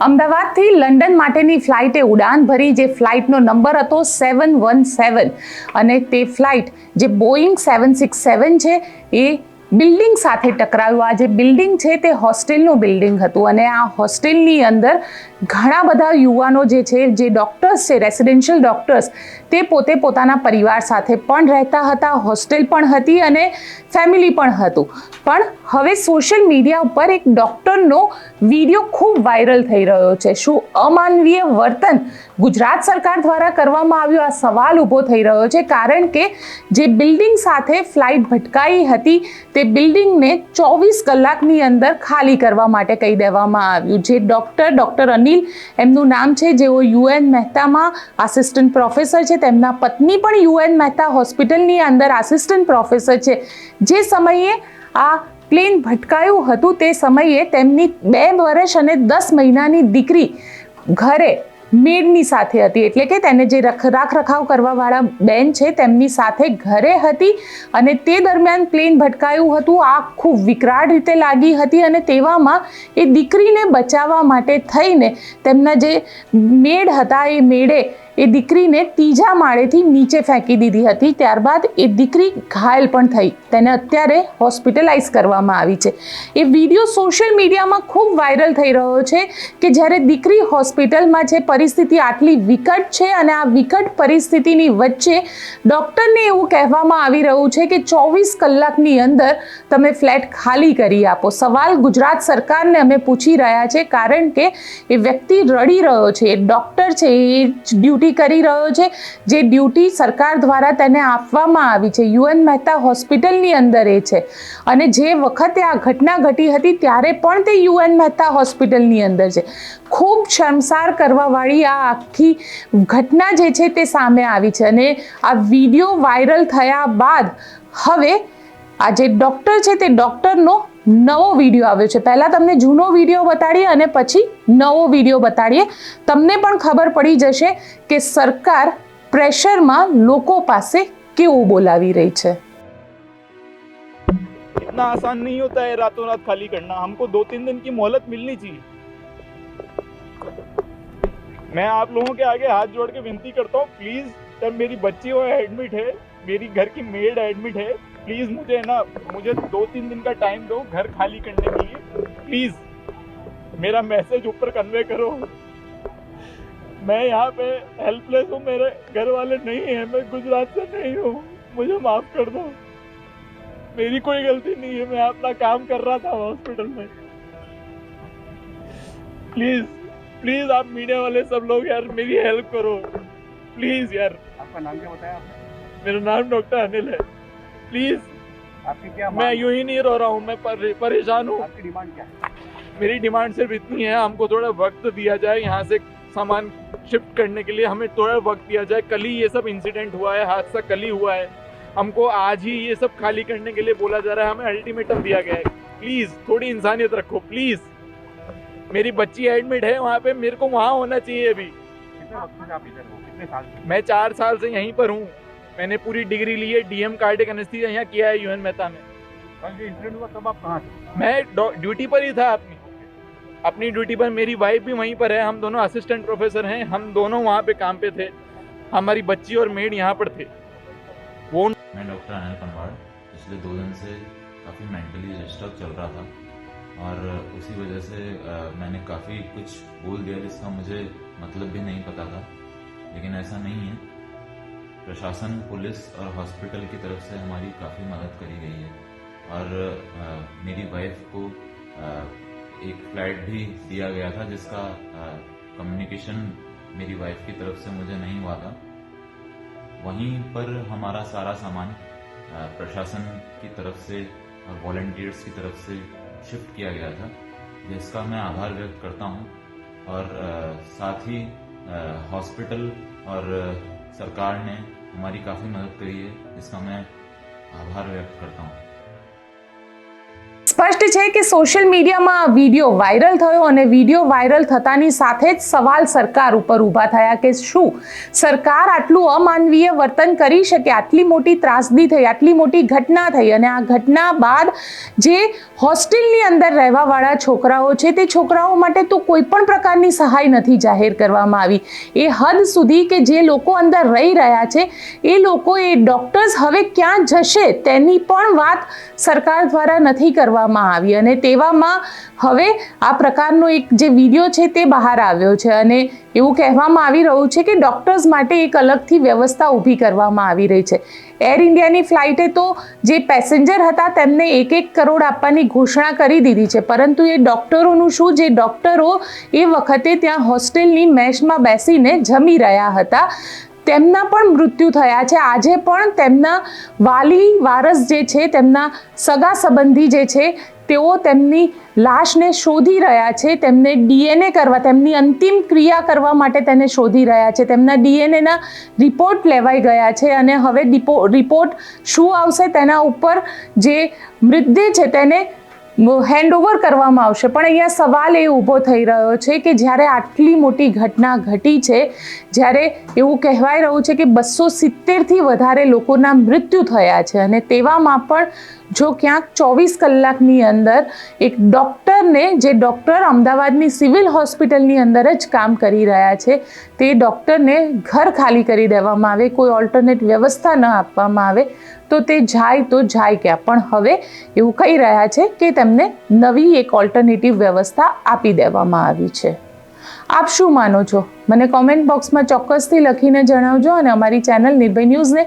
અમદાવાદથી લંડન માટેની ફ્લાઇટે ઉડાન ભરી જે ફ્લાઇટનો નંબર હતો સેવન વન સેવન. અને તે ફ્લાઇટ જે બોઈંગ સેવન સિક્સ સેવન છે, એ બિલ્ડિંગ સાથે ટકરાયું. આ જે બિલ્ડિંગ છે તે હોસ્ટેલનું બિલ્ડિંગ હતું અને આ હોસ્ટેલની અંદર ઘણા બધા યુવાનો જે છે, જે ડૉક્ટર્સ છે, રેસિડેન્શિયલ ડૉક્ટર્સ, તે પોતે પોતાના પરિવાર સાથે પણ રહેતા હતા, હોસ્ટેલ પણ હતી અને ફેમિલી પણ હતું. પણ હવે સોશિયલ મીડિયા ઉપર એક ડૉક્ટરનો વીડિયો ખૂબ વાયરલ થઈ રહ્યો છે. શું અમાનવીય વર્તન ગુજરાત સરકાર દ્વારા કરવામાં આવ્યો આ સવાલ ઊભો થઈ રહ્યો છે કારણ કે જે બિલ્ડિંગ સાથે ફ્લાઇટ ભટકાઈ હતી તે બિલ્ડિંગને ચોવીસ કલાકની અંદર ખાલી કરવા માટે કહી દેવામાં આવ્યું જે ડૉક્ટર ડૉક્ટર અનિલ એમનું નામ છે, જેઓ યુએન મહેતામાં આસિસ્ટન્ટ પ્રોફેસર છે. તેમના પત્ની પણ યુએન મહેતા હોસ્પિટલની અંદર આસિસ્ટન્ટ પ્રોફેસર છે. જે સમયે આ પ્લેન ભટકાયું હતું તે સમયે તેમની બે વર્ષ અને દસ મહિનાની દીકરી ઘરે મેડની સાથે હતી. એટલે કે તેને જે રખ રાખ રખાવ કરવાવાળા બેન છે તેમની સાથે ઘરે હતી અને તે દરમિયાન પ્લેન ભટકાયું હતું. આ ખૂબ વિકરાળ રીતે લાગી હતી અને તેવામાં એ દીકરીને બચાવવા માટે થઈને તેમના જે મેડ હતા એ મેડે એ દીકરીને ત્રીજા માળેથી નીચે ફેંકી દીધી હતી. ત્યારબાદ એ દીકરી ઘાયલ પણ થઈ. તેને અત્યારે હોસ્પિટલાઇઝ કરવામાં આવી છે. એ વીડિયો સોશિયલ મીડિયામાં ખૂબ વાયરલ થઈ રહ્યો છે કે જ્યારે દીકરી હોસ્પિટલમાં છે પરિસ્થિતિ આટલી વિકટ છે અને આ વિકટ પરિસ્થિતિની વચ્ચે ડૉક્ટરને એવું કહેવામાં આવી રહ્યું છે કે ચોવીસ કલાકની અંદર તમે ફ્લેટ ખાલી કરી આપો. સવાલ ગુજરાત સરકારને અમે પૂછી રહ્યા છે કારણ કે એ વ્યક્તિ રડી રહ્યો છે, એ ડૉક્ટર છે, એ ડ્યુટી કરી રહ્યો છે, જે ડ્યુટી સરકાર દ્વારા તેને આપવામાં આવી છે. યુએન મહેતા હોસ્પિટલની અંદર એ છે. અને જે વખતે આ ઘટના ઘટી હતી ત્યારે પણ તે યુએન મહેતા હોસ્પિટલની અંદર છે. ખૂબ શર્મસાર કરવાવાળી આ આખી ઘટના જે છે તે સામે આવી છે અને આ વિડીયો વાયરલ થયા બાદ હવે આ જે ડૉક્ટર છે તે ડૉક્ટરનો નવો વિડીયો આવ્યો છે પહેલાં તમને જૂનો વિડીયો બતાડીએ અને પછી નવો વિડીયો બતાડીએ તમને પણ ખબર પડી જશે કે સરકાર પ્રેશરમાં લોકો પાસે કેવું બોલાવી રહી છે इतना आसान नहीं होता है रातों रात खाली करना हमको दो तीन दिन की मोहलत मिलनी चाहिए मैं आप लोगों के आगे हाथ जोड़ के विनती करता हूँ प्लीज़ जब मेरी बच्ची वो एडमिट है, मेरी घर की मेड एडमिट है प्लीज़ मुझे ना, मुझे दो तीन दिन का टाइम दो घर खाली करने के लिए। प्लीज़ मेरा मैसेज ऊपर कन्वे करो। मैं यहाँ पे हेल्पलेस हूँ, मेरे घर वाले नहीं है, मैं गुजरात से नहीं हूँ, मुझे माफ़ कर दो। मेरी कोई गलती नहीं है, मैं अपना काम कर रहा था हॉस्पिटल में। प्लीज़ प्लीज़ आप मीडिया वाले सब लोग यार मेरी हेल्प करो। प्लीज़ यार। आपका नाम क्या बताया आपने? मेरा नाम डॉक्टर अनिल है। प्लीज़। आपकी क्या मैं यूँ ही नहीं रो रहा हूँ मैं परे, परेशान हूँ। आपकी डिमांड क्या है? मेरी डिमांड सिर्फ़ इतनी है हमको थोड़ा वक्त दिया जाए यहाँ से सामान शिफ्ट करने के लिए हमें थोड़ा वक्त दिया जाए। कल ही ये सब इंसिडेंट हुआ है हादसा कल ही हुआ है। हमको आज ही ये सब खाली करने के लिए बोला जा रहा है हमें अल्टीमेटम दिया गया है। प्लीज़ थोड़ी इंसानियत रखो प्लीज़ मेरी बच्ची एडमिट है वहाँ पे मेरे को वहाँ होना चाहिए अभी। हो? मैं चार साल से यहीं पर हूँ। मैंने पूरी डिग्री ली है डीएम कार्डिक एनेस्थीसिया यहाँ किया है यूएन मेहता में कल जो इंसिडेंट हुआ तब आप कहाँ थे? मैं ड्यूटी पर ही था अपनी। अपनी ड्यूटी पर मेरी वाइफ भी वहीं पर है हम दोनों असिस्टेंट प्रोफेसर हैं हम दोनों वहाँ पे काम पे थे। हमारी बच्ची और मेड यहाँ पर थे। वो मैं डॉक्टर अनिल पंवाड़ पिछले दो दिन से काफ़ी मेंटली डिस्टर्ब चल रहा था। और उसी वजह से मैंने काफ़ी कुछ बोल दिया जिसका मुझे मतलब भी नहीं पता था। लेकिन ऐसा नहीं है। प्रशासन पुलिस और हॉस्पिटल की तरफ़ से हमारी काफ़ी मदद करी गई है। और अ, मेरी वाइफ को अ, एक फ्लैट भी दिया गया था जिसका कम्युनिकेशन मेरी वाइफ की तरफ़ से मुझे नहीं हुआ था। वहीं पर हमारा सारा सामान प्रशासन की तरफ़ से और वॉल्टियर्स की तरफ़ से शिफ्ट किया गया था, जिसका मैं आभार व्यक्त करता हूँ। और साथ ही हॉस्पिटल और सरकार ने हमारी काफ़ी मदद करी है इसका मैं आभार व्यक्त करता हूँ। છે કે સોશિયલ મીડિયામાં વીડિયો વાયરલ થયો અને વીડિયો વાયરલ થતાની સાથે જ સવાલ સરકાર ઉપર ઊભા થયા કે શું? સરકાર આટલું અમાનવીય વર્તન કરી શકે? આટલી મોટી ત્રાસદી થઈ, આટલી મોટી ઘટના થઈ અને આ ઘટના બાદ જે હોસ્ટેલની અંદર રહેવાવાળા છોકરાઓ છે, તે છોકરાઓ માટે તો કોઈ પણ પ્રકારની સહાય નથી જાહેર કરવામાં આવી. એ હદ સુધી કે જે લોકો અંદર રહી રહ્યા છે, એ લોકો એ ડૉક્ટર્સ હવે ક્યાં જશે તેની પણ વાત સરકાર દ્વારા નથી કરવામાં આવી. અને તેવામાં હવે આ પ્રકારનો એક જે વીડિયો છે તે બહાર આવ્યો છે. અને એવું કહેવામાં આવી રહ્યું છે કે ડૉક્ટર્સ માટે એક અલગથી વ્યવસ્થા ઊભી કરવામાં આવી રહી છે. એર ઇન્ડિયાની ફ્લાઇટે તો જે પેસેન્જર હતા તેમને એક એક કરોડ આપવાની ઘોષણા કરી દીધી છે. પરંતુ એ ડૉક્ટરોનું શું? જે ડૉક્ટરો એ વખતે ત્યાં હોસ્ટેલની મેશમાં બેસીને જમી રહ્યા હતા. તેમના પણ મૃત્યુ થયા છે. આજે પણ તેમના વાલી વારસ જે છે, તેમના સગા સંબંધી જે છે, તેઓ તેમની લાશને શોધી રહ્યા છે. તેમને ડીએનએ કરવા, તેમની અંતિમ ક્રિયા કરવા માટે તેને શોધી રહ્યા છે. તેમના ડીએનએના રિપોર્ટ લેવાઈ ગયા છે અને હવે રિપોર્ટ શું આવશે તેના ઉપર જે મૃતદેહ છે તેને હેન્ડઓવર કરવામાં આવશે. પણ અહીંયા સવાલ એ ઊભો થઈ રહ્યો છે કે જ્યારે આટલી મોટી ઘટના ઘટી છે, જ્યારે એવું કહેવાય રહ્યું છે કે બસો સિત્તેરથી વધારે લોકોના મૃત્યુ થયા છે અને તેવામાં પણ જો ક્યાંક ચોવીસ કલાકની અંદર એક ડૉક્ટરને, જે ડૉક્ટર અમદાવાદની સિવિલ હોસ્પિટલની અંદર જ કામ કરી રહ્યા છે, તે ડૉક્ટરને ઘર ખાલી કરી દેવામાં આવે, કોઈ ઓલ્ટરનેટ વ્યવસ્થા ન આપવામાં આવે, તો તે જાય તો જાય ક્યાં. પણ હવે એવું કહી રહ્યા છે કે તેમને નવી એક ઓલ્ટરનેટિવ વ્યવસ્થા આપી દેવામાં આવી છે. આપ શું માનો છો? મને કોમેન્ટ બોક્સમાં ચોક્કસથી લખીને જણાવજો અને અમારી ચેનલ નિર્ભય ન્યૂઝને